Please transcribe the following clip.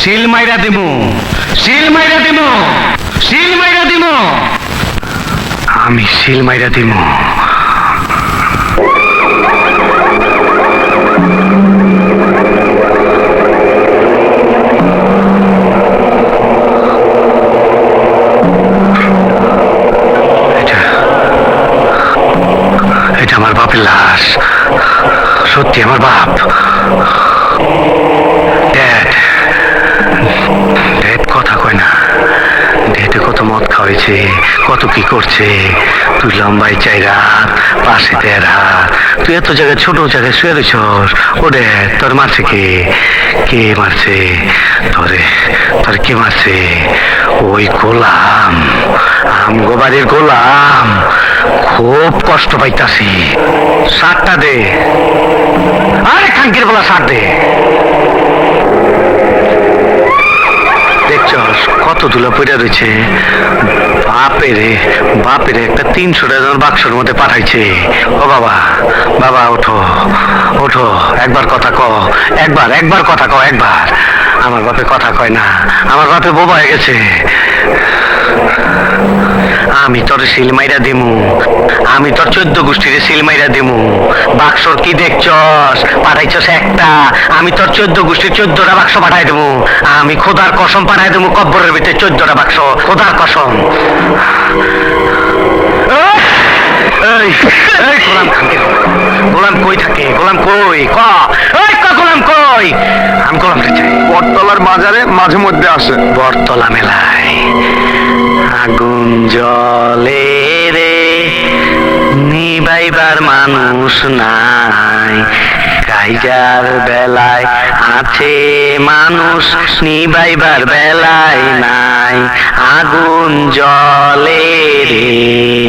শিল মাইরা দিমু। শিল মাইরা দিমু। শিল মাইরা দিমু। আমি শিল মাইরা এটা আমার বাপের লাশ। সত্যি আমার বাপ। খাওয়াইছে কত কি করছে? তুই লম্বাই চাই রাত, পাশে হাত। তুই এত জায়গায় ছোট জায়গায় শুয়ে রয়েছস ও ড্যাড তোর মারছে কে? কে মারছে? তোরে, তোর কে মারছে? ওই গোলাম আম বাড়ির গোলাম। খুব কষ্ট পাইতাছি। সারটা দে। আরে খাঙ্কির বলা সার দে। দেখছস পইরা রয়েছে। বাপেরে বাপেরে একটা তিনশো টাকার বাক্সর মধ্যে পাঠাইছে। ও বাবা বাবা, ওঠো ওঠো, একবার কথা ক একবার একবার কথা ক একবার। আমার বাপে কথা কয় না, আমার বাপে বোবা হয়ে গেছে। আমি তোর সিলমাইরা দিমু। আমি তোর চোদ্দ গোষ্ঠীর সিলমাইরা দিমু। বাক্সর কি দেখছস? পাঠাইছস একটা। আমি তোর চোদ্দ গোষ্ঠীর চোদ্দটা বাক্স পাঠাই দেবো আমি খোদার কসম পাঠাই দেবো কব্বরের ভিতরে চোদ্দটা বাক্স। খোদার কসম। গোলাম কই থাকে? গোলাম কই? ক গোলাম কই? আমি গোলামকে চাই। বটতলার বাজারে মাঝে মধ্যে আসে। বটতলা মেলায়। আগুন জলে রে, নিবাইবার মানুষ নাই। কাইজার বেলায় আছে মানুষ, নিবাইবার বেলায় নাই। আগুন জলে রে।